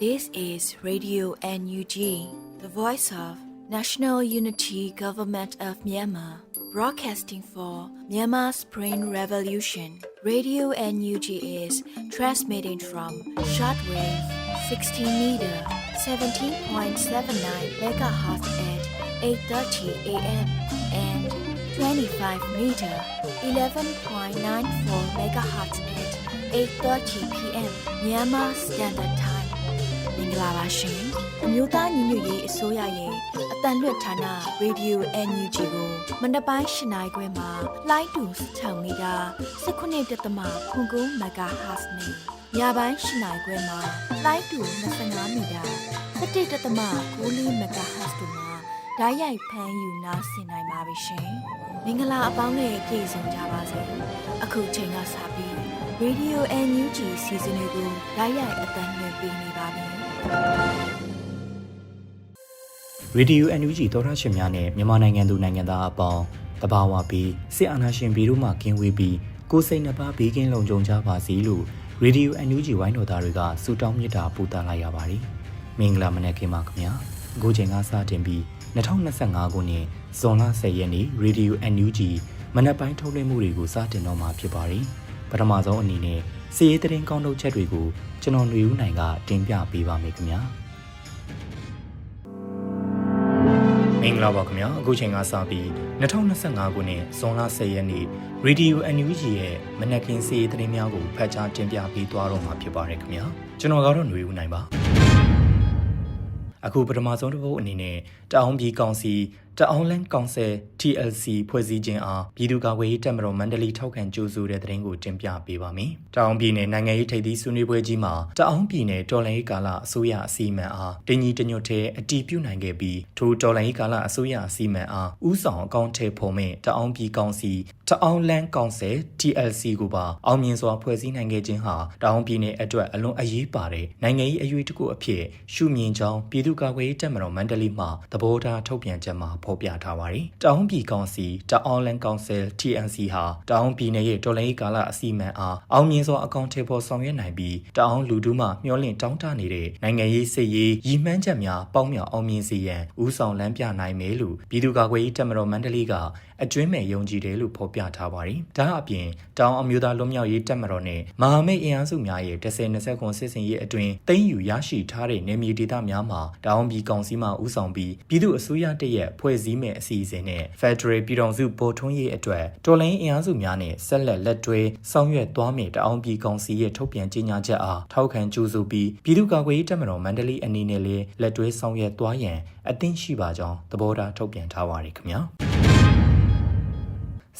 This is Radio NUG, the voice of National Unity Government of Myanmar, broadcasting for Myanmar Spring Revolution. Radio NUG is transmitting from shortwave 16 meter 17.79 megahertz at 8:30 a.m. and 25 meter 11.94 megahertz at 8:30 p.m. Myanmar Standard Time. မင်္ဂလာပါရှင်။အမျိုးသားညီညွတ်ရေးအစိုးရရဲ့အတန်လွတ်ဌာန Radio NUG ကိုမန္တပိုင်းရှနိုင်ခွဲမှာလိုင်းတူ6မီတာ19.3ခုကုန်းမဂါဟတ်နဲ့ညပိုင်းရှနိုင်ခွဲမှာလိုင်းတူ25မီတာ17.3ကိုလီမဂါဟတ်တို့မှာဓာတ်ရိုက်ဖမ်းယူနားဆင်နိုင်ပါပြီရှင်။မင်္ဂလာအပေါင်းနဲ့ပြည့်စုံကြပါစေ။အခုချိန်ကစပြီး Radio NUG စီစဉ်လေးကိုဓာတ်ရိုက်အတန်လွှင့်ပေးနေပါပြီ။ ရေဒီယို NUG သောတာရှင်များနဲ့မြန်မာနိုင်ငံသူနိုင်ငံသားအပေါင်းတဘာဝပြီးစစ်အာဏာရှင်ပြည်တို့မှကင်းဝေးပြီးကိုယ်စိတ်နှပါဘေးကင်းလုံခြုံကြပါစေလို့ရေဒီယို NUG ဝိုင်းတော်သားတွေကဆုတောင်းမေတ္တာပို့သလိုက်ရပါတယ်။မင်္ဂလာမနက်ခင်းပါခင်ဗျာ။အခုချိန်ကစတင်ပြီး2025ခုနှစ်ဇွန်လ10ရက်နေ့ရေဒီယို NUG မနက်ပိုင်းထုတ်လွှင့်မှုတွေကိုစတင်တော့မှာဖြစ်ပါတယ်။ပထမဆုံးအနေနဲ့ စီးရေးသတင်းကောင်းထုတ်ချက်တွေကိုကျွန်တော်ຫນွေဦးနိုင်ကတင်ပြပေးပါမယ်ခင်ဗျာ။ မင်္ဂလာပါခင်ဗျာအခုချိန်ကစပြီး2025ခုနှစ်ဇွန်လ10ရက်နေ့ Radio NUG ရဲ့မနက်ခင်းစီးရီးသတင်းများကိုဖတ်ကြားတင်ပြပေးသွားတော့မှာဖြစ်ပါတယ်ခင်ဗျာကျွန်တော်ကတော့ຫນွေဦးနိုင်ပါအခုပထမဆုံးတစ်ပုဒ်အနေနဲ့တအောင်ပြည်ကောင်စီ တအောင်လန်ကောင်ဆယ် TLC ဖွဲ့စည်းခြင်းအားပြည်သူ့ကာကွယ်ရေးတပ်မတော်မန္တလေးထောက်ခံကြိုးဆိုတဲ့သတင်းကိုတင်ပြပေးပါမယ်။တအောင်ပြည်နယ်နိုင်ငံရေးထိပ်သီးဆွေးနွေးပွဲကြီးမှာတအောင်ပြည်နယ်တော်လှန်ရေးကာလအစိုးရအစီအမံအားတင်ကြီးတညွတ်ထဲအတီးပြုတ်နိုင်ခဲ့ပြီးထိုတော်လှန်ရေးကာလအစိုးရအစီအမံအားဥဆောင်အကောင့်ထဲဖော်မဲ့တအောင်ပြည်ကောင်စီတအောင်လန်ကောင်ဆယ် TLC ကိုပါအောင်မြင်စွာဖွဲ့စည်းနိုင်ခဲ့ခြင်းဟာတအောင်ပြည်နယ်အတွက်အလွန်အရေးပါတဲ့နိုင်ငံရေးအရွေးတစ်ခုအဖြစ်ရှုမြင်ကြောင်းပြည်သူ့ကာကွယ်ရေးတပ်မတော်မန္တလေးမှသဘောထားထုတ်ပြန်ချက်မှာဖော်ပြထားပါတယ်။တောင်ပြည်ကောင်စီတအောင်လန်ကောင်ဆယ် TNC ဟာတောင်ပြည်နယ်ရဲ့တော်လှန်ရေးကာလအစီအမံအားအောင်မြင်စွာအကောင့်ထဲပေါ်ဆောင်ရွက်နိုင်ပြီးတောင်လူထုမှမျှော်လင့်တောင်းတနေတဲ့နိုင်ငံရေးစစ်ရေးရည်မှန်းချက်များပေါင်းမြောက်အောင်မြင်စေရန်ဦးဆောင်လမ်းပြနိုင်မယ်လို့ပြည်သူ့ကာကွယ်ရေးတပ်မတော်မန္တလေးက အကျွင်းမဲ့ယုံကြည်တယ်လို့ဖော်ပြထားပါတယ်။ဒါအပြင်တောင်အမျိုးသားလွတ်မြောက်ရေးတပ်မတော်နဲ့မဟာမိတ်အင်အားစုများရဲ့10-20ခွန်စစ်စင်ရေးအတွင်းသိမ်းယူရရှိထားတဲ့နေမြေဒေသများမှာတောင်ပြည်ကောင်စီမှဦးဆောင်ပြီးပြည်သူ့အစိုးရတရက်ဖွဲ့စည်းမဲ့အစီအစဉ်နဲ့ Federal ပြည်ထောင်စုဗိုလ်ထွန်းရေးအတွက်တော်လိုင်းအင်အားစုများနဲ့ဆက်လက်လက်တွဲဆောင်ရွက်သွားမယ်တောင်ပြည်ကောင်စီရဲ့ထုတ်ပြန်ကြေညာချက်အားထောက်ခံကြိုးဆိုပြီးပြည်သူ့ကာကွယ်ရေးတပ်မတော်မန္တလေးအနေနဲ့လည်းလက်တွဲဆောင်ရွက်သွားရန်အသင့်ရှိပါကြောင်းသဘောထားထုတ်ပြန်ထားပါတယ်ခင်ဗျာ။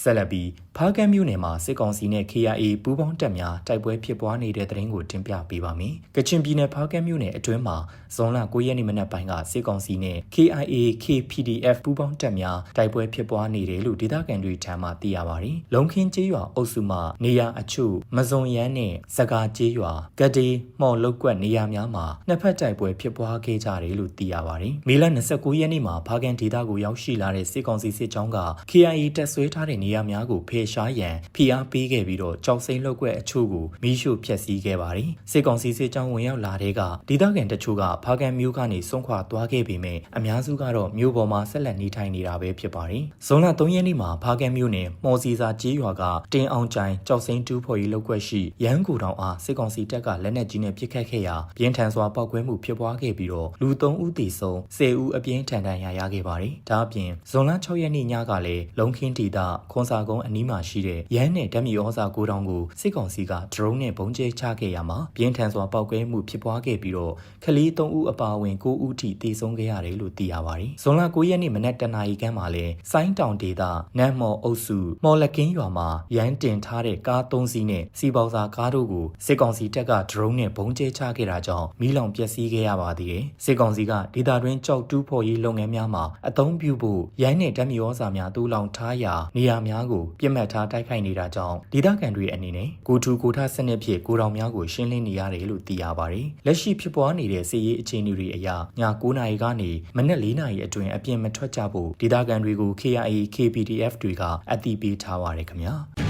ဆက်လက်ပြီးဖားကန်းမြို့နယ်မှာစစ်ကောင်စီနဲ့ KIA ပူးပေါင်းတပ်များတိုက်ပွဲဖြစ်ပွားနေတဲ့တဲ့ရင်ကိုတင်ပြပေးပါမယ်။ကချင်ပြည်နယ်ဖားကန်းမြို့နယ်အတွင်းမှာဇွန်လ9ရက်နေ့မနက်ပိုင်းကစစ်ကောင်စီနဲ့ KIA KPDF ပူးပေါင်းတပ်များတိုက်ပွဲဖြစ်ပွားနေတယ်လို့ဒေသခံတွေထံမှသိရပါတယ်။လုံခင်းကျေးရွာအုပ်စုမှာနေရာအချို့မစုံရမ်းနဲ့စကားကျေးရွာဂဒေမော်လုတ်ကွက်နေရာများမှာနှစ်ဖက်တိုက်ပွဲဖြစ်ပွားခဲ့ကြတယ်လို့သိရပါတယ်။မေလ29ရက်နေ့မှာဖားကန်းဒေသကိုရောက်ရှိလာတဲ့စစ်ကောင်စီစစ်ကြောင်းက KIA တပ်ဆွဲထားတဲ့နေရာများကိုဖယ်ရှားရန်ဖိအားပေးခဲ့ပြီးတော့ကြောက်စိမ့်လောက်ွက်အချို့ကိုမီးရှို့ဖျက်ဆီးခဲ့ပါတယ်။စစ်ကောင်စီစစ်ကြောင်းဝင်ရောက်လာတဲ့ကဒေသခံတချို့ကဖားကန်းမြို့ကနေစွန့်ခွာသွားခဲ့ပေမဲ့အများစုကတော့မြို့ပေါ်မှာဆက်လက်နေထိုင်နေတာပဲဖြစ်ပါတယ်။ဇွန်လ3ရက်နေ့မှာဖားကန်းမြို့နယ်မော်စီစာကျေးရွာကတင်အောင်ကျိုင်ကြောက်စိမ့်တူးဖော်ရေးလောက်ွက်ရှိရန်ကူတောင်အားစစ်ကောင်စီတပ်ကလက်နက်ကြီးနဲ့ပစ်ခတ်ခဲ့ရာပြင်းထန်စွာပောက်ကွဲမှုဖြစ်ပွားခဲ့ပြီးတော့လူ3ဦးသေဆုံး10ဦးအပြင်းထန်ဒဏ်ရာရခဲ့ပါတယ်။ဒါအပြင်ဇွန်လ6ရက်နေ့ညကလည်းလုံခင်းတီတာခွန်စာကုန်းအနီးမှာရှိတဲ့ရန်နဲ့ဓာတ်မြေဩဇာကိုတောင်ကိုစစ်ကောင်စီကဒရုန်းနဲ့ဘုံကျဲချခဲ့ရမှာပြင်းထန်စွာပောက်ကွဲမှုဖြစ်ပွားခဲ့ပြီးတော့ကလေး3ဦးအပါအဝင်9ဦးထိသေဆုံးခဲ့ရတယ်လို့သိရပါတယ်။ဇွန်လ9ရက်နေ့မနက်တနာရီခန့်မှာလဲစိုင်းတောင်ဒေသနမ်းမော်အုပ်စုမော်လကင်းရွာမှာရန်တင်ထားတဲ့ကား3စီးနဲ့စီပေါစာကားတို့ကိုစစ်ကောင်စီတပ်ကဒရုန်းနဲ့ဘုံကျဲချခဲ့တာကြောင့်မီးလောင်ပျက်စီးခဲ့ရပါသေးတယ်။စစ်ကောင်စီကဒေသတွင်းကြောက်တူးဖော်ရေးလုပ်ငန်းများမှာအသုံးပြုဖို့ရန်နဲ့ဓာတ်မြေဩဇာများတူးလောင်ထားရာနေရာများကိုပြစ်မှတ်ထားတိုက်ခိုက်နေတာကြောင့်ဒေသခံတွေအနေနဲ့ကိုထူကိုထစနစ်ဖြင့်ကိုတော်များကိုရှင်းလင်းနေရတယ်လို့သိရပါတယ်။လက်ရှိဖြစ်ပွားနေတဲ့စစ်ရေးအခြေအနေတွေအရည9နာရီကနေမနက်4နာရီအတွင်းအပြင်မထွက်ကြဖို့ဒေသခံတွေကို KIA KPDF တွေကအသိပေးထားပါတယ်ခင်ဗျာ။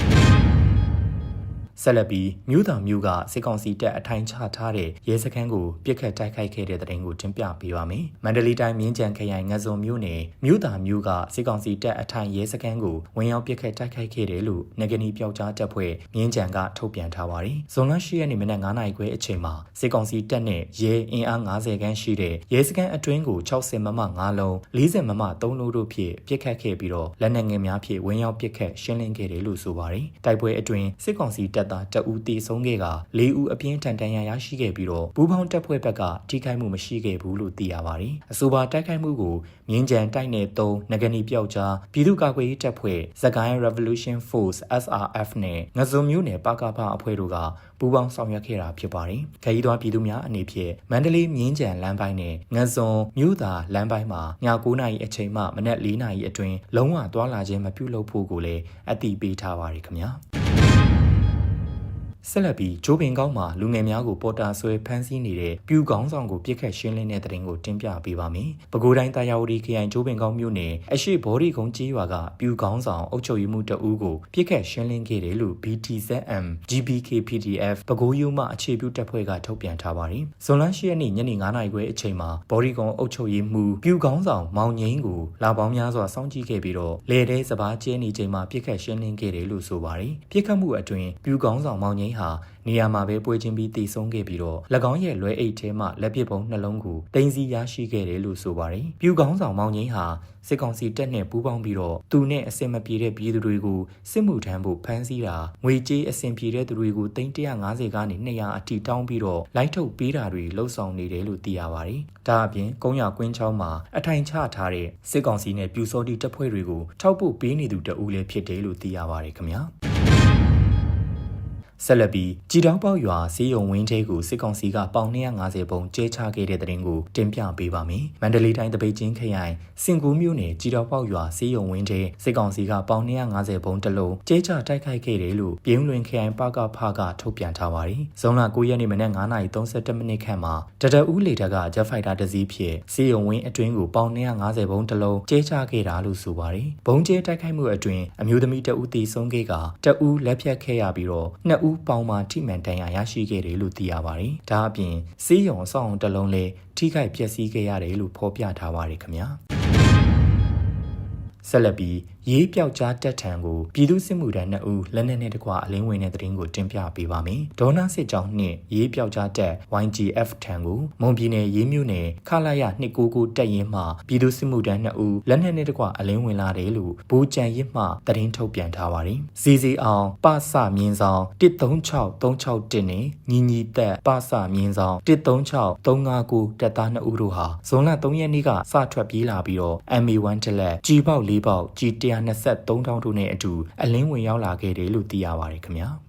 ဆက်လက်ပြီးမြို့တော်မြို့ကစစ်ကောင်စီတပ်အထိုင်ချထားတဲ့ရဲစခန်းကိုပြစ်ခတ်တိုက်ခိုက်ခဲ့တဲ့တဲ့တင်ကိုတင်ပြပေးပါမယ်။မန္တလေးတိုင်းမြင်းကြံခရိုင်ငဇုံမြို့နယ်မြို့တော်မြို့ကစစ်ကောင်စီတပ်အထိုင်ရဲစခန်းကိုဝင်ရောက်ပြစ်ခတ်တိုက်ခိုက်ခဲ့တယ်လို့နေဂနီပျောက်ကြားတပ်ဖွဲ့မြင်းကြံကထုတ်ပြန်ထားပါတယ်။ဇွန်လ10ရက်နေ့မနက်9:00နာရီခွဲအချိန်မှာစစ်ကောင်စီတပ်နဲ့ရဲအင်အား90ခန်းရှိတဲ့ရဲစခန်းအတွင်းကို60မမ9လုံး40မမ3လုံးတို့ဖြင့်ပြစ်ခတ်ခဲ့ပြီးတော့လက်နက်ငယ်များဖြင့်ဝင်ရောက်ပြစ်ခတ်ရှင်းလင်းခဲ့တယ်လို့ဆိုပါတယ်။တိုက်ပွဲအတွင်းစစ်ကောင်စီတပ်သားတအူးတေဆုံးခဲ့က၄ဦးအပြင်းထန်တန်ရာရရှိခဲ့ပြီးတော့ဘူပေါင်းတပ်ဖွဲ့ဘက်ကထိခိုက်မှုမရှိခဲ့ဘူးလို့သိရပါတယ်။အဆိုပါတိုက်ခိုက်မှုကိုမြင်းကြံတိုက်နယ်3ငကနီပြောက်ကြားပြည်သူ့ကာကွယ်ရေးတပ်ဖွဲ့သကိုင်း Revolution Force SRF နဲ့ငဇုံမျိုးနယ်ပကဖအဖွဲ့တို့ကပူးပေါင်းဆောင်ရွက်ခဲ့တာဖြစ်ပါတယ်။ခရီးသွားပြည်သူများအနေဖြင့်မန္တလေးမြင်းကြံလမ်းပိုင်းနဲ့ငဇုံမြို့သာလမ်းပိုင်းမှာည9:00နာရီအချိန်မှမနက်4:00နာရီအတွင်းလုံးဝသွားလာခြင်းမပြုလုပ်ဖို့ကိုလည်းအသိပေးထားပါတယ်ခင်ဗျာ။ ဆက်လက်ပြီးဂျိုးပင်ကောင်းမှာလူငယ်များကိုပေါ်တာဆွဲဖမ်းဆီးနေတဲ့ပြူကောင်းဆောင်ကိုပြစ်ခတ်ရှင်းလင်းတဲ့တဲ့တင်ကိုတင်ပြပေးပါမယ်။ပဲခူးတိုင်းတာယာဝတီခရိုင်ဂျိုးပင်ကောင်းမြို့နယ်အရှိဘော်ဒီကုန်းကြီးရွာကပြူကောင်းဆောင်အုပ်ချုပ်ရေးမှူးတအူးကိုပြစ်ခတ်ရှင်းလင်းခဲ့တယ်လို့ BTZM GBK PDF ပဲခူးယူမှအခြေပြုတပ်ဖွဲ့ကထုတ်ပြန်ထားပါတယ်။ဇွန်လ10ရက်နေ့ညနေ9:00နာရီခွဲအချိန်မှာဘော်ဒီကုန်းအုပ်ချုပ်ရေးမှူးပြူကောင်းဆောင်မောင်ငိမ့်ကိုလာပေါင်းများစွာစောင့်ကြည့်ခဲ့ပြီးတော့လေထဲစပားကျဲနေချိန်မှာပြစ်ခတ်ရှင်းလင်းခဲ့တယ်လို့ဆိုပါတယ်။ပြစ်ခတ်မှုအတွင်းပြူကောင်းဆောင်မောင်ငိမ့်ဟာနေရာမှာပဲပွဲချင်းပြီးတည်ဆုံးခဲ့ပြီးတော့၎င်းရဲ့လွဲအိတ်ထဲမှလက်ပစ်ပုံနှလုံးကိုတင်စီရရှိခဲ့တယ်လို့ဆိုပါတယ်။ပြူကောင်းဆောင်မောင်ငိမ့်ဟာစစ်ကောင်စီတပ်နဲ့ပူးပေါင်းပြီးတော့သူနဲ့အစင်မပြေတဲ့ပြည်သူတွေကိုစစ်မှုထမ်းဖို့ဖမ်းဆီးတာငွေကြေးအစင်ပြေတဲ့သူတွေကိုတိန်း150ကနေ200အထိတောင်းပြီးတော့လိုက်ထုတ်ပေးတာတွေလှုပ်ဆောင်နေတယ်လို့သိရပါတယ်။ဒါအပြင်ကုန်းရကွင်းချောင်းမှာအထိုင်ချထားတဲ့စစ်ကောင်စီနဲ့ပြူစောတိတပ်ဖွဲ့တွေကိုထောက်ပို့ပေးနေသူတအူးလည်းဖြစ်တယ်လို့သိရပါတယ်ခင်ဗျာ။ ဆက်လက်ပြီးကြည်တောင်းပေါက်ရွာစီးရုံဝင်းထဲကိုစစ်ကောင်စီကပေါင်250ပုံကျဲချခဲ့တဲ့တဲ့ရင်ကိုတင်ပြပေးပါမယ်။မန္တလေးတိုင်းတပိတ်ချင်းခရိုင်စင်ကူးမြို့နယ်ကြည်တောင်းပေါက်ရွာစီးရုံဝင်းထဲစစ်ကောင်စီကပေါင်250ပုံတစ်လုံးကျဲချတိုက်ခိုက်ခဲ့တယ်လို့ပြင်းလွင်ခရိုင်ပကဖကထုတ်ပြန်ထားပါတယ်။ဇွန်လ9ရက်နေ့မနက်9:32မိနစ်ခန့်မှာတတဦးလေတပ်ကဂျက်ဖိုက်တာတစ်စီးဖြင့်စီးရုံဝင်းအတွင်းကိုပေါင်250ပုံတစ်လုံးကျဲချခဲ့တာလို့ဆိုပါတယ်။ဘုံကျဲတိုက်ခိုက်မှုအတွင်းအမျိုးသမီးတဦးသေဆုံးခဲ့ကတဦးလက်ဖြတ်ခဲ့ရပြီးတော့နှစ်ဦးပေါင်မှာထိမှန်တန်ရာရရှိခဲ့တယ်လို့သိရပါတယ်။ဒါအပြင်စေးရုံအဆောင်တစ်လုံးလည်းထိခိုက်ပျက်စီးခဲ့ရတယ်လို့ဖော်ပြထားပါတယ်ခင်ဗျာ။ဆက်လက်ပြီး ရေးပြောက်ကြားတက်ထံကိုပြည်သူစစ်မှုထမ်းနှစ်ဦးလက်နက်နဲ့တကွအလင်းဝင်တဲ့တရင်ကိုတင်ပြပေးပါမယ်။ဒေါနာစစ်ကြောင်းနှင့်ရေးပြောက်ကြားတက် YGF ထံကိုမွန်ပြည်နယ်ရေးမြို့နယ်ခလာရ299တက်ရင်မှပြည်သူစစ်မှုထမ်းနှစ်ဦးလက်နက်နဲ့တကွအလင်းဝင်လာတယ်လို့ဘူကြံရစ်မှတရင်ထုတ်ပြန်ထားပါတယ်။စီစီအောင်ပစမြင်းဆောင်136361နဲ့ညီညီသက်ပစမြင်းဆောင်136359တက်သားနှစ်ဦးတို့ဟာဇွန်လ3ရက်နေ့ကစထွက်ပြေးလာပြီးတော့ MA1 တလက်ကြီပေါက်၄ပေါက်ကြီ100 23,000တို့နဲ့အတူအလင်းဝင်ရောက်လာခဲ့တယ်လို့သိရပါတယ်ခင်ဗျာ။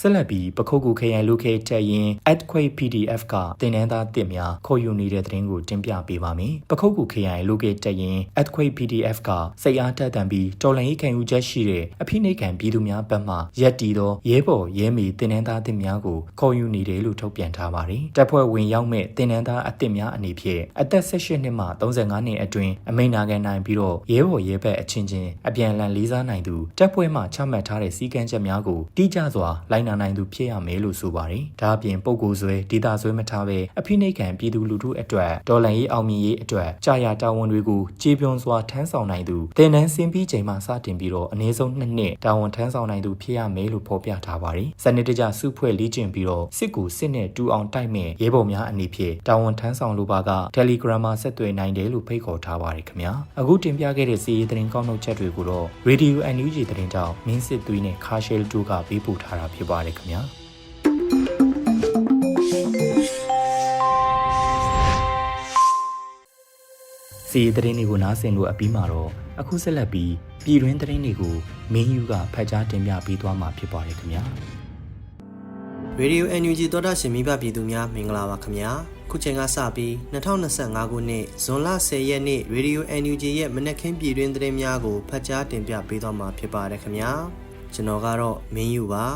ဆက်လက်ပြီးပခုတ်ကူခရိုင်လူခေတက်ရင် Earthquake PDF ကတင်နန်းသားတစ်များခေါ်ယူနေတဲ့သတင်းကိုတင်ပြပေးပါမယ်။ပခုတ်ကူခရိုင်လူခေတက်ရင် Earthquake PDF ကစိတ်အားတက်တန်ပြီးတော်လှန်ရေးခံယူချက်ရှိတဲ့အဖိနှိတ်ခံပြည်သူများဘက်မှရက်တီသောရဲဘော်ရဲမေတင်နန်းသားတစ်များကိုခေါ်ယူနေတယ်လို့ထုတ်ပြန်ထားပါတယ်။တပ်ဖွဲ့ဝင်ရောက်မဲ့တင်နန်းသားအစ်စ်များအနေဖြင့်အသက်18နှစ်မှ35နှစ်အတွင်းအမိန်နာခံနိုင်ပြီးတော့ရဲဘော်ရဲဘက်အချင်းချင်းအပြန်အလှန်လေးစားနိုင်သူတပ်ဖွဲ့မှချမှတ်ထားတဲ့စည်းကမ်းချက်များကိုတိကျစွာလိုက်နာနိုင်သူဖြစ်ရမယ်လို့ဆိုပါတယ်။ဒါအပြင်ပုံကိုယ်ဆွဲဒေတာဆွဲမထားဘဲအဖိနှိတ်ခံပြည်သူလူထုအတွက်ဒေါ်လန်ရေးအောင်မြင်ရေးအတွက်ကြာရတာဝန်တွေကိုကြေပြွန်စွာထမ်းဆောင်နိုင်သူတင်နန်းစင်ပြီးချိန်မှစတင်ပြီးတော့အနည်းဆုံးနှစ်နှစ်တာဝန်ထမ်းဆောင်နိုင်သူဖြစ်ရမယ်လို့ဖော်ပြထားပါတယ်။စနစ်တကျစုဖွဲ့လေ့ကျင့်ပြီးတော့စစ်ကူစစ်နဲ့တူအောင်တိုက်မဲ့ရဲဘော်များအနေဖြင့်တာဝန်ထမ်းဆောင်လိုပါက Telegram မှာဆက်သွယ်နိုင်တယ်လို့ဖိတ်ခေါ်ထားပါတယ်ခင်ဗျာ။အခုတင်ပြခဲ့တဲ့စီးရီးသတင်းကောက်နှုတ်ချက်တွေကိုတော့ Radio NUG သတင်းတောက်မင်းစစ်သွေးနဲ့ Carshell တို့ကပေးပို့ထားတာဖြစ်ပါတယ်ခင်ဗျာ။စီးရီးသတင်းတွေကိုနားဆင်လို့အပြီးမှာတော့အခုဆက်လက်ပြီးပြည်တွင်းသတင်းတွေကိုမင်းယူကဖတ်ကြားတင်ပြပေးသွားမှာဖြစ်ပါတယ်ခင်ဗျာရေဒီယို NUG သောတာရှင်မိဘပြည်သူများမင်္ဂလာပါခင်ဗျာခုချိန်ကစပြီး2025ခုနှစ်ဇွန်လ10ရက်နေ့ရေဒီယို NUG ရဲ့မနက်ခင်းပြည်တွင်းသတင်းများကိုဖတ်ကြားတင်ပြပေးသွားမှာဖြစ်ပါတယ်ခင်ဗျာကျွန်တော်ကတော့မင်းယူပါ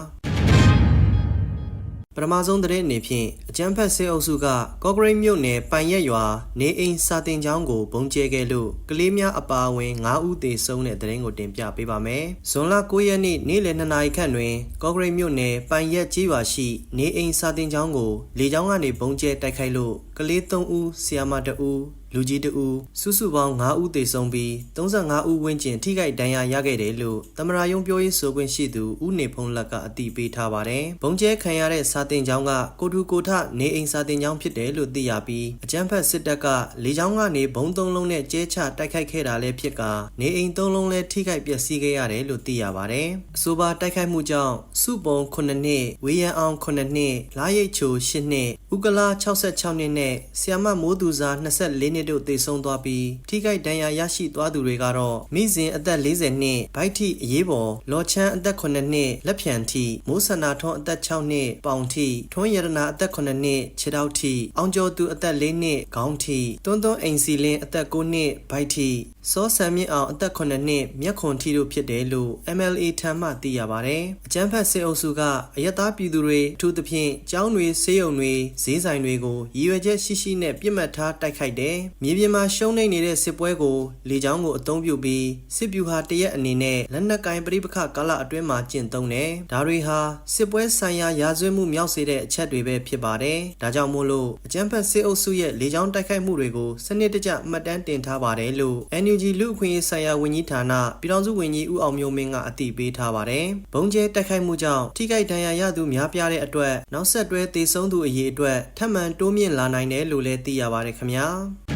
ပထမဆုံးသတင်းအနေဖြင့်အကြမ်းဖက်စစ်အုပ်စုကကော့ဂရိတ်မြို့နယ်ပိုင်ရက်ရွာနေအိမ်စာတင်ကျောင်းကိုပုံကျဲခဲ့လို့ကလေးများအပါအဝင်9ဦးသေဆုံးတဲ့သတင်းကိုတင်ပြပေးပါမယ်။ဇွန်လ9ရက်နေ့နေ့လယ်2နာရီခန့်တွင်ကော့ဂရိတ်မြို့နယ်ပိုင်ရက်ကြီးရွာရှိနေအိမ်စာတင်ကျောင်းကိုလေကြောင်းကနေပုံကျဲတိုက်ခိုက်လို့ကလေး3ဦးဆီယာမ2ဦးလူကြီးတဦးစုစုပေါင်း9ဦးသေဆုံးပြီး35ဦးဝန်းကျင်ထိခိုက်ဒဏ်ရာရခဲ့တယ်လို့သမရာယုံပြောရေးဆိုခွင့်ရှိသူဦးနေဖုံးလက်ကအတည်ပြုထားပါတယ်။ဘုံကျဲခံရတဲ့စာတင်ကျောင်းကကိုတူကိုထနေအိမ်စာတင်ကျောင်းဖြစ်တယ်လို့သိရပြီးအကြမ်းဖက်စစ်တပ်ကလေကြောင်းကနေဘုံသုံးလုံးနဲ့ကျဲချတိုက်ခိုက်ခဲ့တာလည်းဖြစ်ကနေအိမ်သုံးလုံးလည်းထိခိုက်ပျက်စီးခဲ့ရတယ်လို့သိရပါတယ်။အဆိုပါတိုက်ခိုက်မှုကြောင့်စုပုံ9နှစ်ဝေယံအောင်9နှစ်လာရိတ်ချို10နှစ်ဥကလာ66နှစ်နဲ့ဆီယမမိုးသူစာ24နှစ်တို့သေဆုံးသွားပြီးထိခိုက်ဒဏ်ရာရရှိသွားသူတွေကတော့မိစဉ်အသက်40နှစ်ဗိုက်ထိအရေးပေါ်လော်ချမ်းအသက်9နှစ်လက်ဖြံထိမိုးဆန္နာထွန်းအသက်6နှစ်ပေါင်ထိထွန်းရတနာအသက်9နှစ်ခြေထောက်ထိအောင်ကျော်သူအသက်4နှစ်ခေါင်းထိတွန်းတွန်းအိမ်စီလင်းအသက်9နှစ်ဗိုက်ထိ စောဆန်မြင့်အောင်အသက်9နှစ်မျက်ခွန်ထိတို့ဖြစ်တယ်လို့ MLA ထံမှသိရပါတယ်။အကြမ်းဖက်စစ်အုပ်စုကအယက်သားပြည်သူတွေအထူးသဖြင့်ကျောင်းတွေဆေးရုံတွေဈေးဆိုင်တွေကိုရည်ရွယ်ချက်ရှိရှိနဲ့ပြစ်မှတ်ထားတိုက်ခိုက်တယ်။မြေပြင်မှာရှုံးနိမ့်နေတဲ့စစ်ပွဲကိုလေကြောင်းကိုအသုံးပြုပြီးစစ်ဗျူဟာတရက်အနေနဲ့လက်နက်ကင်ပရိပခကာလအတွင်းမှာကျင့်သုံးတယ်။ဒါတွေဟာစစ်ပွဲဆိုင်ရာရာဇဝတ်မှုမြောက်စေတဲ့အချက်တွေပဲဖြစ်ပါတယ်။ဒါကြောင့်မို့လို့အကြမ်းဖက်စစ်အုပ်စုရဲ့လေကြောင်းတိုက်ခိုက်မှုတွေကိုစနစ်တကျမှတ်တမ်းတင်ထားပါတယ်လို့ NUG လူ့အခွင့်အရေးဆိုင်ရာဝန်ကြီးဌာနပြည်ထောင်စုဝန်ကြီးဦးအောင်မျိုးမင်းကအတည်ပြုထားပါတယ်။ဘုံကျဲတိုက်ခိုက်မှုကြောင့်ထိခိုက်ဒဏ်ရာရသူများပြားတဲ့အတွက်နောက်ဆက်တွဲသေဆုံးသူအရေအတွက်ထပ်မံတိုးမြင့်လာနိုင်တယ်လို့လည်းသိရပါတယ်ခင်ဗျာ။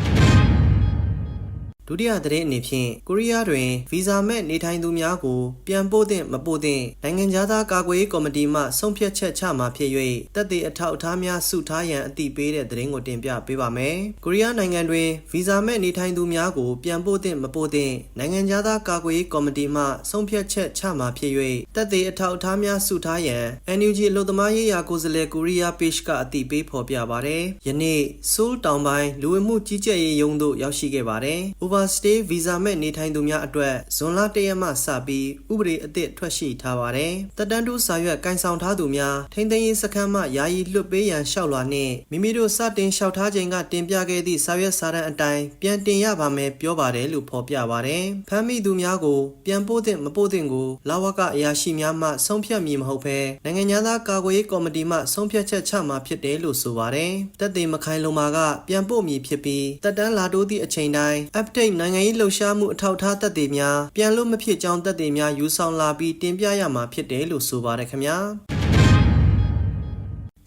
ဒုတိယသတင်းအနေဖြင့်ကိုရီးယားတွင်ဗီဇာမဲ့နေထိုင်သူများကိုပြန်ပို့သင့်မပို့သင့်နိုင်ငံသားကာကွယ်ရေးကော်မတီမှဆုံးဖြတ်ချက်ချမှာဖြစ်၍တပ်တွေအထောက်အထားများစုထားရန်အတည်ပြုတဲ့သတင်းကိုတင်ပြပေးပါမယ်။ကိုရီးယားနိုင်ငံတွင်ဗီဇာမဲ့နေထိုင်သူများကိုပြန်ပို့သင့်မပို့သင့်နိုင်ငံသားကာကွယ်ရေးကော်မတီမှဆုံးဖြတ်ချက်ချမှာဖြစ်၍တပ်တွေအထောက်အထားများစုထားရန် NUG အလို့သမားရေးရာကိုယ်စားလှယ်ကိုရီးယား page ကအတည်ပြုဖော်ပြပါတယ်။ယနေ့ဆိုးလ်တောင်ပိုင်းလူဝင်မှုကြီးကြပ်ရေးရုံးသို့ရောက်ရှိခဲ့ပါတယ်။ Overstay visa မဲ့နေထိုင်သူများအတွက်ဇွန်လ၁ရက်မှစပြီးဥပဒေအသစ်ထွက်ရှိထားပါတယ်။တက်တန်းတူစာရွက်ကင်ဆောင်ထားသူများထိန်းသိမ်းရေးစခန်းမှယာယီလွတ်ပေးရန်လျှောက်လွှာနှင့်မိမိတို့စတင်လျှောက်ထားခြင်းကတင်ပြခဲ့သည့်စာရွက်စာတမ်းအတိုင်းပြန်တင်ရပါမယ်ပြောပါတယ်လို့ဖော်ပြပါတယ်။ဖမ်းမိသူများကိုပြန်ပို့တဲ့မပို့တဲ့ကိုလာဝကအရာရှိများမှဆုံးဖြတ်မည်မဟုတ်ဘဲနိုင်ငံသားကာကွယ်ရေးကော်မတီမှဆုံးဖြတ်ချက်ချမှာဖြစ်တယ်လို့ဆိုပါတယ်။တက်သေးမခိုင်လုံမာကပြန်ပို့မည်ဖြစ်ပြီးတက်တန်းလာတိုးသည့်အချိန်တိုင်း update နိုင်ငံရေးလှုပ်ရှားမှုအထောက်အထားသက်သေများပြန်လို့မဖြစ်ကြောင်းသက်သေများယူဆောင်လာပြီးတင်ပြရမှာဖြစ်တယ်လို့ဆိုပါတယ်ခင်ဗျာ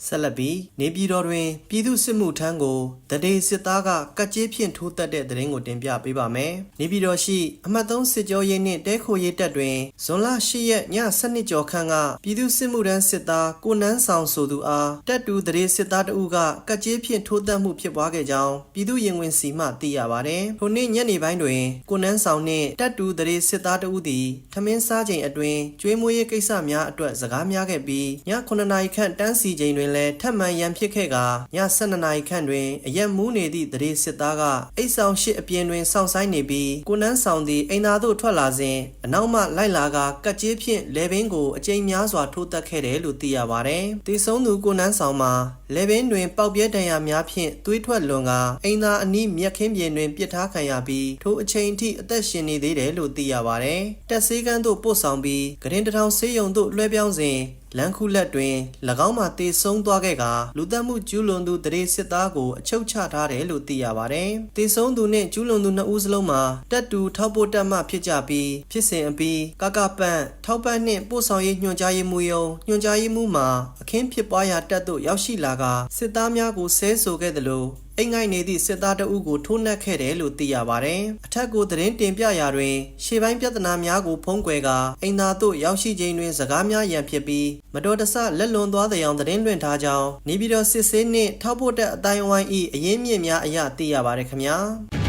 ဆက်လက်ပြီးနေပြည်တော်တွင် ပြည်သူစစ်မှုထမ်းကိုတဒေစစ်သားကကတ်ကြေးဖြင့်ထိုးတက်တဲ့သတင်းကိုတင်ပြပေးပါမယ်။နေပြည်တော်ရှိအမှတ်3စစ်ကြောရေးနှင့်တဲခိုရေးတပ်တွင်ဇွန်လ10ရက်ည7:00ကျော်ခန့်ကပြည်သူစစ်မှုထမ်းစစ်သားကိုနန်းဆောင်ဆိုသူအားတပ်တူတဒေစစ်သားတဦးကကတ်ကြေးဖြင့်ထိုးတက်မှုဖြစ်ပွားခဲ့ကြောင်းပြည်သူရင်ဝင်စီမှသိရပါတယ်။ထိုနေ့ညနေပိုင်းတွင်ကိုနန်းဆောင်နှင့်တပ်တူတဒေစစ်သားတဦးသည်ထမင်းစားချိန်အတွင်းကျွေးမွေးရေးကိစ္စများအတွက်စကားများခဲ့ပြီးည9:00နာရီခန့်တန်းစီချိန်တွင်လည်းထပ်မံရန်ဖြစ်ခဲ့ကာည12နာရီခန့်တွင်အရက်မူးနေသည့်တရေစစ်သားကအိတ်ဆောင်ရှိအပြင်တွင်စောင့်ဆိုင်နေပြီးကိုနန်းဆောင်သည်အိမ်သာသို့ထွက်လာစဉ်အနောက်မှလိုက်လာကကတ်ကြီးဖြင့်လေဘင်းကိုအကြိမ်များစွာထိုးတက်ခဲ့တယ်လို့သိရပါတယ်။တေဆုံးသူကိုနန်းဆောင်မှာလေဘင်းတွင်ပေါက်ပြဲဒဏ်ရာများဖြင့်သွေးထွက်လွန်ကာအိမ်သာအနီးမြက်ခင်းပြင်တွင်ပစ်ထားခံရပြီးထိုအချိန်ထိအသက်ရှင်နေသေးတယ်လို့သိရပါတယ်။တက်ဆေးကန်းသို့ပို့ဆောင်ပြီးဂရင်တထောင်ဆေးရုံသို့လွှဲပြောင်းစဉ် လန်ခုလက်တွင်၎င်းမှတေဆုံးသွားခဲ့ကလူသက်မှုကျူးလွန်သူတရေစစ်သားကိုအချုပ်ချထားတယ်လို့သိရပါတယ်။တေဆုံးသူနှင့်ကျူးလွန်သူနှစ်ဦးစလုံးမှာတက်တူထောက်ပို့တက်မှဖြစ်ကြပြီးဖြစ်စဉ်အပြီးကကပန့်ထောက်ပန့်နှင့်ပို့ဆောင်ရေးညွှန်ကြားရေးမှူးယုံညွှန်ကြားရေးမှူးမှာအခင်းဖြစ်ပွားရာတက်သို့ရောက်ရှိလာကစစ်သားများကိုဆဲဆိုခဲ့တယ်လို့အိမ်ငိုက်နေသည့်စစ်သားတအုပ်ကိုထိုးနှက်ခဲ့တယ်လို့သိရပါတယ်။အထက်ကိုသတင်းတင်ပြရာတွင်ရှေ့ပိုင်းပြဿနာများကိုဖုံးကွယ်ကာအိမ်သာသို့ရောက်ရှိခြင်းတွင်စကားများရန်ဖြစ်ပြီးမတော်တဆလက်လွန်သွားတဲ့အောင်သတင်းလွှင့်ထားကြောင်းနေပြည်တော်စစ်ဆေးနှင့်ထောက်ပို့တဲ့အတိုင်းဝိုင်း၏အရင်းမြစ်များအရသိရပါတယ်ခင်ဗျာ။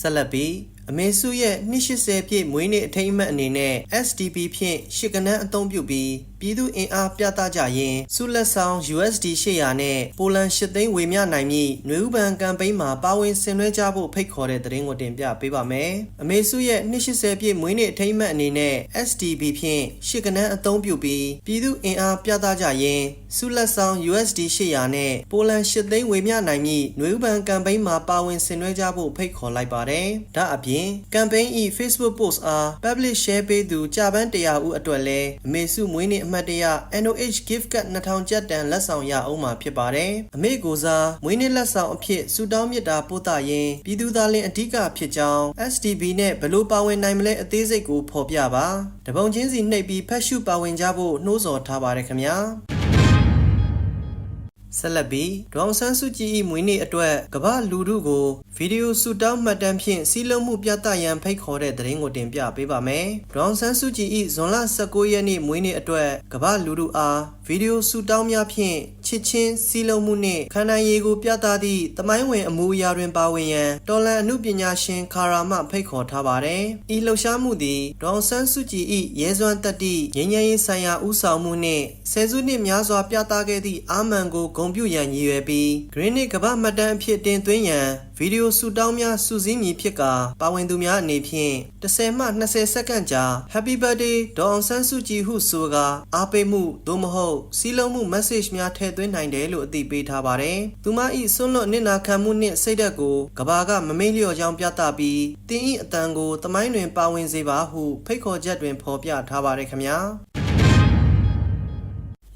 ဆက်လက်ပြီးအမေစုရဲ့280ပြည့်မွေးနေ့အထိမ်းအမှတ်အနေနဲ့ SDP ဖြင့်ရှစ်ကနန်းအသုံးပြုပြီးပြည်သူအင်အားပြသကြရင်စုလက်ဆောင် USD 800နဲ့ပိုလန်၈သိန်းဝေမျှနိုင်မည့်နွေဥပန်ကမ်ပိန်းမှာပါဝင်ဆင်နွှဲကြဖို့ဖိတ်ခေါ်တဲ့သတင်းကိုတင်ပြပေးပါမယ်။အမေစုရဲ့280ပြည့်မွေးနေ့အထိမ်းအမှတ်အနေနဲ့ SDB ဖြင့်ရှစ်ကနန်းအသုံးပြုပြီးပြည်သူအင်အားပြသကြရင်စုလက်ဆောင် USD 800နဲ့ပိုလန်၈သိန်းဝေမျှနိုင်မည့်နွေဥပန်ကမ်ပိန်းမှာပါဝင်ဆင်နွှဲကြဖို့ဖိတ်ခေါ်လိုက်ပါတယ်။ဒါအပြင်ကမ်ပိန်း၏ Facebook post အား public share ပေးသူကြာပန်း100ဦးအတွက်လည်းအမေစုမွေးနေ့အမှတ်တရ NOH gift card 2000ကျပ်တန်လက်ဆောင်ရအောင်မှာဖြစ်ပါတယ်။အမေကိုစားမွေးနေ့လက်ဆောင်အဖြစ်ဆုတောင်းမြတ်တာပို့သရင်ပြည်သူသားလင်အဓိကဖြစ်ကြောင်း STB နဲ့ဘလို့ပါဝင်နိုင်မလဲအသေးစိတ်ကိုဖော်ပြပါ။တပုံချင်းစီနှိပ်ပြီးဖတ်ရှုပါဝင်ကြဖို့နှိုးဆော်ထားပါတယ်ခင်ဗျာ။ ဆက်လက်ပြီးဒေါအောင်ဆန်းစုကြည်၏မွေးနေ့အတွက်ကမ္ဘာလူထုကိုဗီဒီယိုဆုတောင်းမှတ်တမ်းဖြင့်စီးလုံးမှုပြသရန်ဖိတ်ခေါ်တဲ့သတင်းကိုတင်ပြပေးပါမယ်။ဒေါအောင်ဆန်းစုကြည်၏ဇွန်လ19ရက်နေ့မွေးနေ့အတွက်ကမ္ဘာလူထုအား ဗီဒီယိုဆုတောင်းများဖြင့်ချစ်ချင်းစီးလုံးမှုနှင့်ခန္ဓာရည်ကိုပြသသည့်တမိုင်းဝင်အမှုအရာတွင်ပါဝင်ရန်တော်လန်အမှုပညာရှင်ခါရာမဖိတ်ခေါ်ထားပါတယ်။ဤလှုပ်ရှားမှုသည်ဒေါအောင်ဆန်းစုကြည်၏ရဲစွမ်းတတ္တိငြိမ်းချမ်းရေးဆိုင်ရာဥဆောင်မှုနှင့်ဆယ်စုနှစ်များစွာပြသခဲ့သည့်အာမန်ကိုဂုဏ်ပြုရန်ရည်ရွယ်ပြီး Greenwich ကမ္ဘာမှတ်တမ်းအဖြစ်တင်သွင်းရန် ဗီဒီယိုဆူတောင်းများစူးစီးမည်ဖြစ်ကာပါဝင်သူများအနေဖြင့်10မှ20စက္ကန့်ကြာ Happy Birthday ဒေါအောင်ဆန်းစုကြည်ဟုဆိုကာအားပေးမှုသို့မဟုတ်စီးလုံးမှု message များထည့်သွင်းနိုင်တယ်လို့အသိပေးထားပါတယ်။သူမ၏ဆွန့်လွတ်နစ်နာခံမှုနှင့်စိတ်ဓာတ်ကိုကဘာကမမေ့လျော့ကြောင်းပြသပြီးတင်း၏အတန်ကိုတမိုင်းတွင်ပါဝင်စေပါဟုဖိတ်ခေါ်ချက်တွင်ဖော်ပြထားပါတယ်ခင်ဗျာ။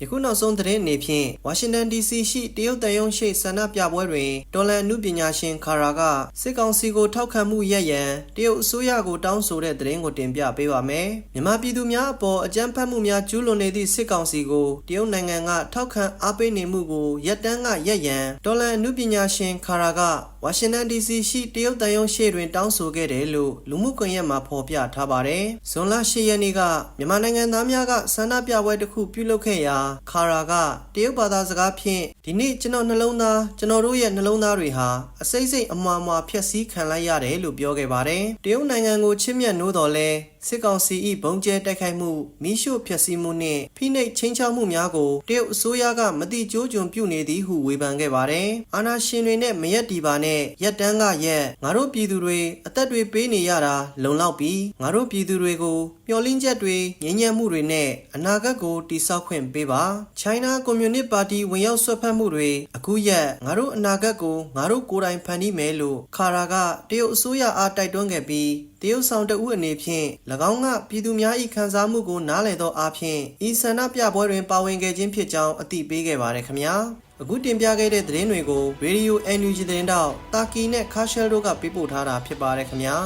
ယခုနောက်ဆုံးသတင်းအနေဖြင့်ဝါရှင်တန် DC ရှိတရုတ်တန်ယုံရှိဆန္ဒပြပွဲတွင်တော်လန်အမှုပညာရှင်ခါရာကစစ်ကောင်စီကိုထောက်ခံမှုရက်ရန်တရုတ်အစိုးရကိုတောင်းဆိုတဲ့သတင်းကိုတင်ပြပေးပါမယ်။မြန်မာပြည်သူများအပေါ်အကြမ်းဖက်မှုများကျူးလွန်နေသည့်စစ်ကောင်စီကိုတရုတ်နိုင်ငံကထောက်ခံအားပေးနေမှုကိုရပ်တန်းကရက်ရန်တော်လန်အမှုပညာရှင်ခါရာက ဝါရှင်တန် DC ရှိတရုတ်တန်ယုံရှိတွင် တောင်းဆိုခဲ့တယ်လို့လူမှုကွန်ရက်မှာဖော်ပြထားပါတယ်။ဇွန်လ10ရက်နေ့ကမြန်မာနိုင်ငံသားများကဆန္ဒပြပွဲတစ်ခုပြုလုပ်ခဲ့ရာခါရာကတရုတ်ဘာသာစကားဖြင့်ဒီနေ့ကျွန်တော်နှလုံးသားကျွန်တော်တို့ရဲ့နှလုံးသားတွေဟာအစိမ့်စိမ့်အမွားမွာဖျက်ဆီးခံလိုက်ရတယ်လို့ပြောခဲ့ပါတယ်။တရုတ်နိုင်ငံကိုချစ်မြတ်နိုးတော်လဲ စစ်ကောင်စီ၏ဘုံကျဲတိုက်ခိုက်မှုမိရှုဖျက်ဆီးမှုနှင့်ဖိနှိပ်ချင်းချောက်မှုများကိုတရုတ်အစိုးရကမတိကျိုးကျွန်ပြုနေသည်ဟုဝေဖန်ခဲ့ပါတယ်။အာဏာရှင်တွေနဲ့မရက်တီပါနဲ့ရက်တန်းကရက်ငါတို့ပြည်သူတွေအသက်တွေပေးနေရတာလုံလောက်ပြီးငါတို့ပြည်သူတွေကိုမျှော်လင့်ချက်တွေငြိမ်းချမ်းမှုတွေနဲ့အနာဂတ်ကိုတည်ဆောက်ခွင့်ပေးပါ China Communist Party ဝင်ရောက်ဆွတ်ဖက်မှုတွေအခုရက်ငါတို့အနာဂတ်ကိုငါတို့ကိုယ်တိုင်ဖန်တီးမယ်လို့ခါရာကတရုတ်အစိုးရအားတိုက်တွန်းခဲ့ပြီး တရုတ်ဆောင်တဦးအနေဖြင့်၎င်းကပြည်သူများ၏ခံစားမှုကိုနားလည်သောအားဖြင့်ဤဆန္ဒပြပွဲတွင်ပါဝင်ခဲ့ခြင်းဖြစ်ကြောင်းအသိပေးခဲ့ပါတယ်ခင်ဗျာအခုတင်ပြခဲ့တဲ့သတင်းတွေကို Radio NUG သတင်းတောက်တာကီနဲ့ခါရှယ်တို့ကပေးပို့ထားတာဖြစ်ပါတယ်ခင်ဗျာ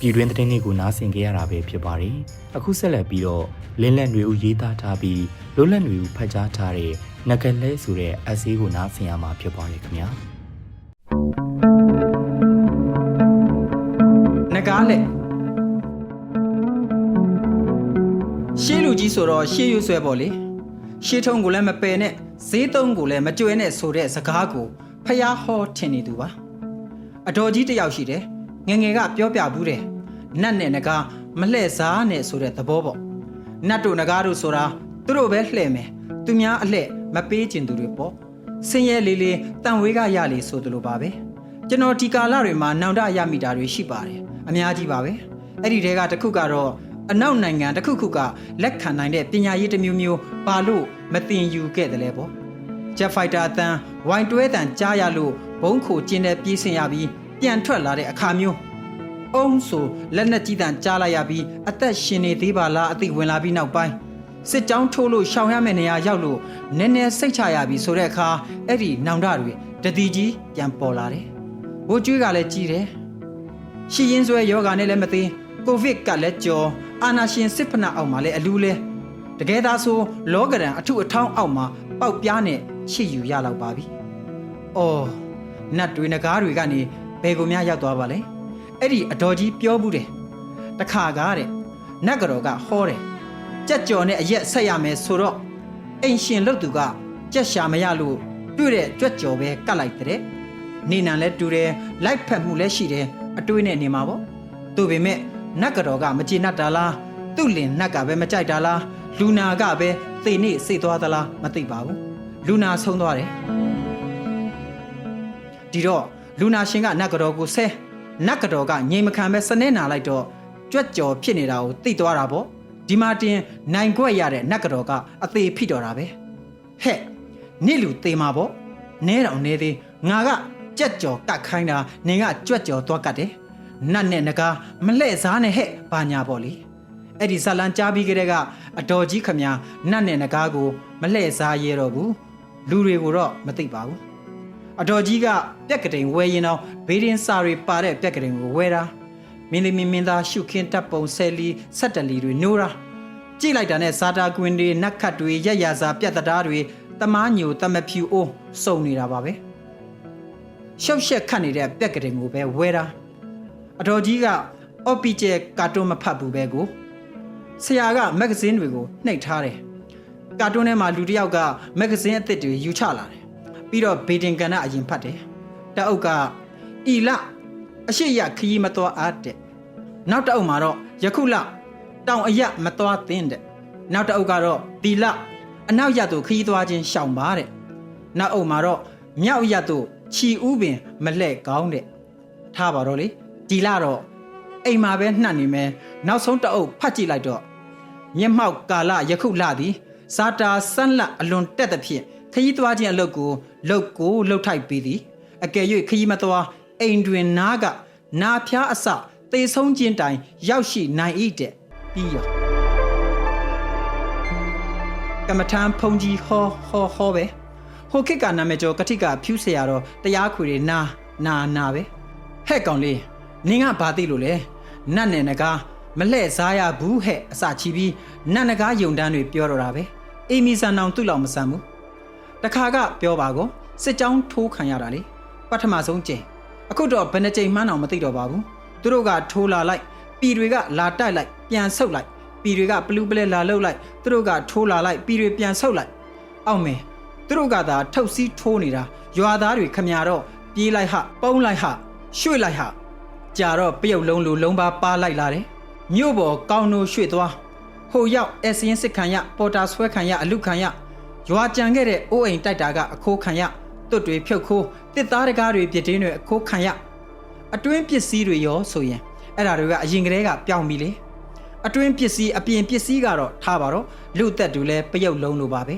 ပြည်တွင်းသတင်းတွေကိုနားဆင်ကြရတာပဲဖြစ်ပါတယ်။အခုဆက်လက်ပြီးတော့လင်းလက်တွေဦးရေးသားထားပြီးလွတ်လပ်တွေဦးဖတ်ကြားထားတဲ့နဂလဲဆိုတဲ့အစည်းကိုနားဆင်ရမှာဖြစ်ပါတယ်ခင်ဗျာနဂါးလက်ရှေးလူကြီးဆိုတော့ရှေးရွဆွဲပေါ့လေရှေးထုံးကိုလည်းမပယ်နဲ့ဈေးသုံးကိုလည်းမကြွယ်နဲ့ဆိုတဲ့စကားကိုဖျားဟောထင်နေသူပါအတော်ကြီးတစ်ယောက်ရှိတယ်ငယ်ငယ်ကပြောပြဘူးတယ်နတ်နဲ့နဂါးမလှဲ့စားနဲ့ဆိုတဲ့သဘောပေါ့နတ်တို့နဂါးတို့ဆိုတာသူတို့ပဲလှဲ့မယ် သူများအလှဲ့မပေးကျင်သူတွေပေါ့ဆင်းရဲလေးလေးတန်ဝေးကရလေဆိုသလိုပါပဲကျွန်တော်ဒီကာလတွေမှာနောင်တရမိတာတွေရှိပါတယ်အများကြီးပါပဲအဲ့ဒီတဲကတစ်ခုကတော့အနောက်နိုင်ငံတစ်ခုခုကလက်ခံနိုင်တဲ့ပညာရေးတစ်မျိုးမျိုးပါလို့မတင်ယူခဲ့တယ်လေပေါ့ Jet Fighter အတန်းဝိုင်တွဲတန်ကြားရလို့ဘုံခိုကျင်းတဲ့ပြေးဆင်ရပြီးပြန်ထွက်လာတဲ့အခါမျိုးအုံးဆိုလက်နဲ့ကြီးတန်ကြားလိုက်ရပြီးအသက်ရှင်နေသေးပါလားအသိဝင်လာပြီးနောက်ပိုင်း စစ်ကြောင်းထိုးလို့ရှောင်ရမယ့်နေရာရောက်လို့နည်းနည်းစိတ်ချရပြီဆိုတဲ့အခါအဲ့ဒီနောင်တတွေတတိကြီးပြန်ပေါ်လာတယ်ဘိုးကျွေးကလည်းကြီးတယ်ရှီရင်ဆွဲယောဂာနဲ့လည်းမသိကိုဗစ်ကလည်းကြော်အာနာရှင်စစ်ဖနာအောက်မှာလည်းအလူးလဲတကယ်သားဆိုလောကရန်အထုအထောင်းအောက်မှာပေါက်ပြားနဲ့ရှေ့ယူရလောက်ပါပြီ။အော်နတ်တွေငကားတွေကနေဘယ်ကိုများရောက်သွားပါလဲ။အဲ့ဒီအတော်ကြီးပြောဘူးတယ်။တခါကားတဲ့နတ်ကတော်ကဟောတယ်။ ကြက်ကြော်နဲ့အရက်ဆက်ရမယ်ဆိုတော့အိမ်ရှင်လုတ်သူကကြက်ရှာမရလို့တွေ့တဲ့ကြွက်ကြော်ပဲကတ်လိုက်တဲ့။နေနံလဲတူတယ်လိုက်ဖက်မှုလဲရှိတယ်အတွေးနဲ့နေမှာပေါ့သူပေမဲ့နတ်ကတော်ကမကျေနပ်တာလားသူ့လင်နတ်ကပဲမကြိုက်တာလားလူနာကပဲသေနေစိတ်သွားသလားမသိပါဘူးလူနာဆုံးသွားတယ်ဒီတော့လူနာရှင်ကနတ်ကတော်ကိုဆဲနတ်ကတော်ကငြိမ်မခံပဲစနေနာလိုက်တော့ကြွက်ကြော်ဖြစ်နေတာကိုသိသွားတာပေါ့ ဒီမှာတင်နိုင်ခွက်ရတဲ့နတ်ကတော်ကအသေးဖိတော်တာပဲဟဲ့နေ့လူသေမှာပေါ့နဲတော်နေသေးငါကကြက်ကြော်ကတ်ခိုင်းတာနင်ကကြွက်ကြော်သွားကတ်တယ်နတ်နဲ့နဂါမလှဲ့စားနဲ့ဟဲ့ဘာညာပေါ့လေအဲ့ဒီဇလန်ကြားပြီးကြတဲ့ကအတော်ကြီးခမညာနတ်နဲ့နဂါကိုမလှဲ့စားရဲတော့ဘူးလူတွေကိုတော့မသိပါဘူးအတော်ကြီးကပြက်ကတိန်ဝဲရင်တော့ဘေးရင်စာတွေပါတဲ့ပြက်ကတိန်ကိုဝဲတာ မင်းလေးမင်းမင်းသားရှုခင်းတပ်ပုံဆယ်လီဆက်တလီတွေနိုးတာကြည့်လိုက်တာနဲ့ဇာတာကွင်တွေနတ်ခတ်တွေရက်ရစာပြက်တသားတွေတမားညိုတမဖြူအိုးစုံနေတာပါပဲရှုပ်ရှက်ခတ်နေတဲ့ပြက်ကတိန်ကိုပဲဝဲတာအတော်ကြီးကအော်ပီကျဲကာတွန်းမဖတ်ဘူးပဲကိုဆရာကမဂ္ဂဇင်းတွေကိုနှိပ်ထားတယ်ကာတွန်းထဲမှာလူတစ်ယောက်ကမဂ္ဂဇင်းအသစ်တွေယူချလာတယ်ပြီးတော့ဘေဒင်ကန်ကအရင်ဖတ်တယ်တအုပ်ကအီလ အရှိရခရီးမတော်အားတဲ့နောက်တအုပ်မှာတော့ယခုလတောင်အရမတော်သင်းတဲ့နောက်တအုပ်ကတော့ဒီလအနောက်ရသို့ခရီးသွားခြင်းရှောင်ပါတဲ့နောက်အုပ်မှာတော့မြောက်ရသို့ခြီဥပင်မလှဲ့ကောင်းတဲ့ထားပါတော့လေဒီလတော့အိမ်မှာပဲနှံ့နေမယ်နောက်ဆုံးတအုပ်ဖတ်ကြည့်လိုက်တော့မျက်မှောက်ကာလယခုလသည်ဇာတာဆန်းလက်အလွန်တက်သဖြင့်ခရီးသွားခြင်းအလုပ်ကိုလုပ်ကိုလှုပ်ထိုက်ပြီးသည်အကယ်၍ခရီးမသွား အိမ်တွင်နားကနာဖျားအစသေဆုံးခြင်းတိုင်ရောက်ရှိနိုင်၏တဲ့ပြီးရောကမ္မထံဖုန်ကြီးဟောဟောဟောပဲဟိုခေတ်ကနာမည်ကျော်ကတိကဖြူးဆရာတော်တရားခွေတွေနာနာနာပဲဟဲ့ကောင်လေးနင်ကဘာသိလို့လဲနတ်နယ်နဂါမလှဲ့စားရဘူးဟဲ့အစချီပြီးနတ်နဂါယုံတန်းတွေပြောတော့တာပဲအေမီဆန်အောင်သူ့လောက်မဆန်ဘူးတခါကပြောပါကောစစ်ကြောင်းထိုးခံရတာလေပထမဆုံးကျင် အခုတော့ဘယ်နှကြိမ်မှန်းအောင်မသိတော့ပါဘူးသူတို့ကထိုးလာလိုက်ပြည်တွေကလာတိုက်လိုက်ပြန်ဆုတ်လိုက်ပြည်တွေကပလူးပလဲလာလှုပ်လိုက်သူတို့ကထိုးလာလိုက်ပြည်တွေပြန်ဆုတ်လိုက်အောက်မင်းသူတို့ကသာထုတ်စီးထိုးနေတာရွာသားတွေခမရတော့ပြေးလိုက်ဟပုံးလိုက်ဟရွှေ့လိုက်ဟကြာတော့ပရုတ်လုံးလိုလုံးပါပါလိုက်လာတယ်မြို့ပေါ်ကောင်းနိုးရွှေ့သွားဟိုရောက်အစင်းစစ်ခံရပေါ်တာဆွဲခံရအလုခံရရွာကြံခဲ့တဲ့အိုးအိမ်တိုက်တာကအခိုးခံရတွတ်တွေဖြုတ်ခိုး တစ်သားတကားတွေပြစ်တင်းတွေအခိုးခံရအတွင်းပစ္စည်းတွေရောဆိုရင်အဲ့ဒါတွေကအရင်ကတည်းကပြောင်းပြီလေအတွင်းပစ္စည်းအပြင်ပစ္စည်းကတော့ထားပါတော့လူသက်တူလဲပရုတ်လုံးလိုပါပဲ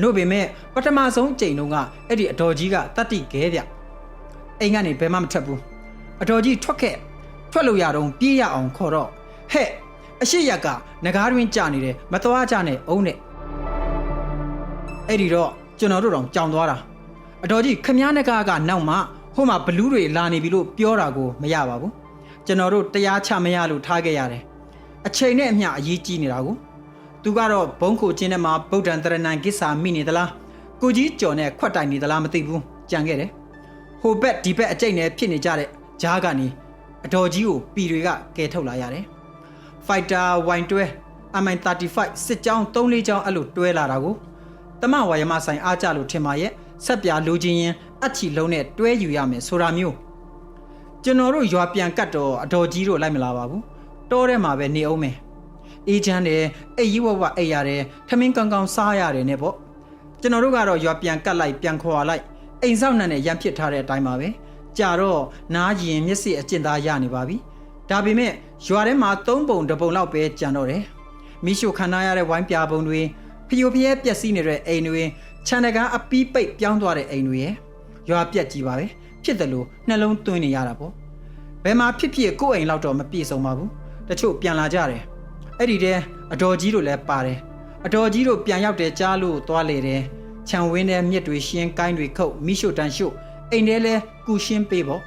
နှုတ်ပေမဲ့ပထမဆုံးအချိန်တုန်းကအဲ့ဒီအတော်ကြီးကတတ်တိခဲဗျအိမ်ကနေဘယ်မှမထွက်ဘူးအတော်ကြီးထွက်ခဲ့ထွက်လို့ရတော့ပြေးရအောင်ခေါ်တော့ဟဲ့အရှိရက်ကငကားတွင်ကြာနေတယ်မသွားကြနဲ့အုံးနဲ့အဲ့ဒီတော့ကျွန်တော်တို့တော့ကြောင်သွားတာ အတော်ကြီးခမားနဂါကနောက်မှဟိုမှာဘလူးတွေလာနေပြီလို့ပြောတာကိုမရပါဘူးကျွန်တော်တို့တရားချမရလို့ထားခဲ့ရတယ်အချိန်နဲ့အမျှအရေးကြီးနေတာကိုသူကတော့ဘုံခိုချင်းထဲမှာဗုဒ္ဓံတရဏံကိစ္ဆာမိနေသလားကိုကြီးကြော်နဲ့ခွက်တိုင်နေသလားမသိဘူးကြံခဲ့တယ်ဟိုဘက်ဒီဘက်အကျိတ်နဲ့ဖြစ်နေကြတဲ့ဂျားကနေအတော်ကြီးကိုပီတွေကကယ်ထုတ်လာရတယ် Fighter Y12 MI35 စစ်ကြောင်း3 4ကြောင်းအဲ့လိုတွဲလာတာကိုတမဝါယမဆိုင်အားကြလို့ထင်ပါရဲ့ ဆက်ပြလိုချင်ရင်အချီလုံးနဲ့တွဲယူရမယ်ဆိုတာမျိုးကျွန်တော်တို့ရွာပြန်ကတ်တော့အတော်ကြီးတို့လိုက်မလာပါဘူးတောထဲမှာပဲနေအောင်မယ်အေးချမ်းတယ်အိပ်ရီးဝဝအိပ်ရတယ်ထမင်းကောင်းကောင်းစားရတယ်နဲ့ပေါ့ကျွန်တော်တို့ကတော့ရွာပြန်ကတ်လိုက်ပြန်ခေါ်လိုက်အိမ်ဆောက်နှံနဲ့ရန်ဖြစ်ထားတဲ့အတိုင်းပါပဲကြာတော့နားရင်မျက်စိအကျင့်သားရနေပါပြီဒါပေမဲ့ရွာထဲမှာ၃ပုံတစ်ပုံလောက်ပဲကြံတော့တယ်မိရှုခံရတဲ့ဝိုင်းပြပုံတွေဖျို့ဖျဲပျက်စီးနေတဲ့အိမ်တွေ ခြံတကားအပီးပိတ်ပြောင်းသွားတဲ့အိမ်တွေရဲ့ရွာပြက်ကြီးပါပဲဖြစ်တယ်လို့နှလုံးသွင်းနေရတာပေါ့ဘယ်မှာဖြစ်ဖြစ်ကိုယ့်အိမ်လောက်တော့မပြည့်စုံပါဘူးတချို့ပြန်လာကြတယ်အဲ့ဒီတဲ့အတော်ကြီးတို့လည်းပါတယ်အတော်ကြီးတို့ပြန်ရောက်တယ်ကြားလို့သွားလေတယ်ခြံဝင်းထဲမြစ်တွေရှင်းကိုင်းတွေခုတ်မိရှုတန်ရှုအိမ်ထဲလဲကူရှင်းပေးပေါ့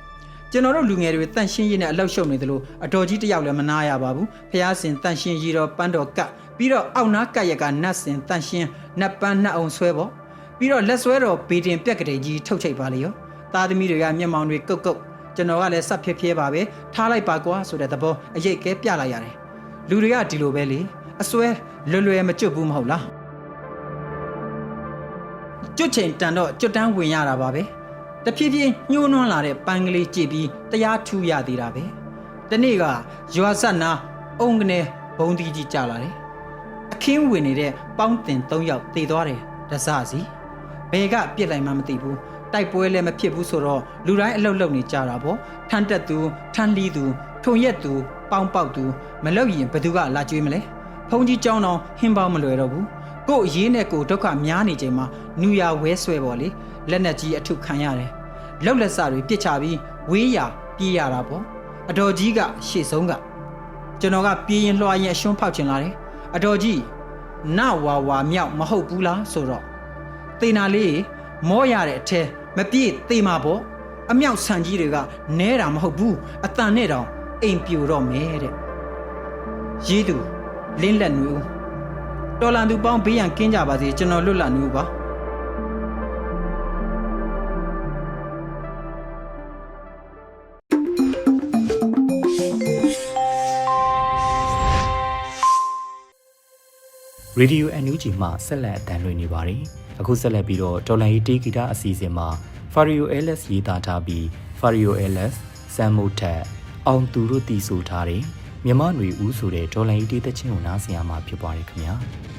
ကျွန်တော်တို့လူငယ်တွေတန့်ရှင်းရေးနဲ့အလောက်ရှုပ်နေသလိုအတော်ကြီးတယောက်လည်းမနာရပါဘူးဖះစင်တန့်ရှင်းရီတော်ပန်းတော်ကတ်ပြီးတော့အောက်နားကတ်ရကနတ်စင်တန့်ရှင်းနတ်ပန်းနတ်အောင်ဆွဲပေါ့ ပြီးတော့လက်ဆွဲတော်ဘေတင်ပြက်ကလေးကြီးထုတ်ချိတ်ပါလေရောသားသမီးတွေကမျက်မှောင်တွေကုတ်ကုတ်ကျွန်တော်ကလည်းစပ်ဖြည်းဖြည်းပါပဲထားလိုက်ပါကွာဆိုတဲ့သဘောအရေးကဲပြလိုက်ရတယ်လူတွေကဒီလိုပဲလေအစွဲလွယ်လွယ်မကျွတ်ဘူးမဟုတ်လားကျွတ်ချိန်တန်တော့ကျွတ်တန်းဝင်ရတာပါပဲတဖြည်းဖြည်းညှိုးနွမ်းလာတဲ့ပန်းကလေးကြည့်ပြီးတရားထူရသေးတာပဲတနေ့ကရွာဆက်နာအုံကနေဘုံတီကြီးကြလာတယ်အခင်းဝင်နေတဲ့ပေါင်းတင်၃ယောက်တည်သွားတယ်တစစီ ဘယ်ကပြစ်လိုက်မှမသိဘူးတိုက်ပွဲလည်းမဖြစ်ဘူးဆိုတော့လူတိုင်းအလုတ်လုတ်နေကြတာပေါ့ထန်တက်သူထန်လီသူထုံရက်သူပေါင်းပေါက်သူမလောက်ရင်ဘယ်သူကလာကြွေးမလဲဖုန်ကြီးကြောင်းတော့ဟင်းပေါင်းမလွယ်တော့ဘူးကို့အရေးနဲ့ကိုဒုက္ခများနေချိန်မှာနူရဝဲဆွဲပေါ့လေလက်နဲ့ကြီးအထုခံရတယ်လောက်လက်စတွေပြစ်ချပြီးဝေးရပြေးရတာပေါ့အတော်ကြီးကရှေ့ဆုံးကကျွန်တော်ကပြေးရင်လွှာရင်အရှုံးဖောက်ချင်လာတယ်အတော်ကြီးနဝါဝါမြောက်မဟုတ်ဘူးလားဆိုတော့ တေနာလေးမောရတဲ့အထဲမပြည့်တေမာပေါ့အမြောက်ဆန်ကြီးတွေကနဲတာမဟုတ်ဘူးအတန်နဲ့တောင်အိမ်ပြိုတော့မဲတဲ့ရေးသူလင်းလက်နွေဦးတော်လန်သူပေါင်းဘေးရန်ကင်းကြပါစေကျွန်တော်လွတ်လပ်နွေဦးပါရေဒီယို NUG မှဆက်လက်အသံလွှင့်နေပါတယ်။ အခုဆက်လက်ပြီးတော့တော်လန်ရီတေးဂီတအစီအစဉ်မှာ Fario LS ရေးသားထားပြီး Fario LS စမ်မိုထက်အောင်သူတို့တည်ဆိုထားတဲ့မြမနွေဦးဆိုတဲ့တော်လန်ရီတေးသချင်းကိုနားဆင်ရမှာဖြစ်ပါတယ်ခင်ဗျာ။“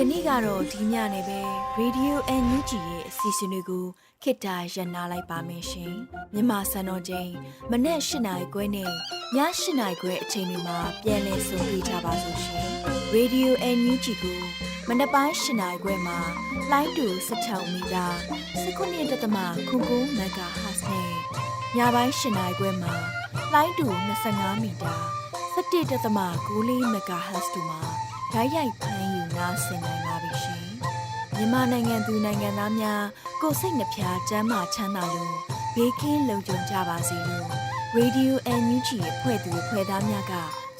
ကနေ့ကတော့ဒီညနေပဲ Radio NUG ရဲ့အစီအစဉ်လေးကိုခေတ္တရ延လိုက်ပါမယ်ရှင်မြန်မာစံတော်ချိန်မနေ့၈နိုင်ခွဲနဲ့ည၈နိုင်ခွဲအချိန်တွေမှာပြောင်းလဲဆိုပြကြပါလို့ရှင် Radio NUG ကိုမနေ့ပိုင်း၈နိုင်ခွဲမှာလိုင်းတူ16မီတာ19.7 MHz နဲ့ညပိုင်း၈နိုင်ခွဲမှာလိုင်းတူ25မီတာ17.6 MHz တို့မှာ ဓာတ်ရိုက်ဖမ်းယူနာဆင်နိုင်ပါပြီရှင်။မြန်မာနိုင်ငံသူနိုင်ငံသားများကိုယ်စိတ်နှဖျားစမ်းမချမ်းသာလို့ဘေးကင်းလုံခြုံကြပါစေလို့ Radio NUG ရဲ့ဖွဲ့သူဖွဲ့သားများက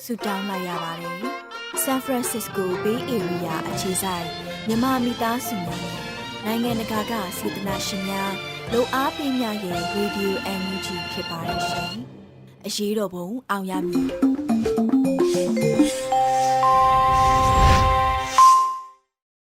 ဆုတောင်းလိုက်ရပါတယ်။ San Francisco Bay Area အခြေစိုက်မြန်မာမိသားစုများနဲ့နိုင်ငံတကာကစေတနာရှင်များလို့အားပေးကြရဲ့ Radio NUG ဖြစ်ပါတယ်ရှင်။အရေးတော်ပုံအောင်ရမည်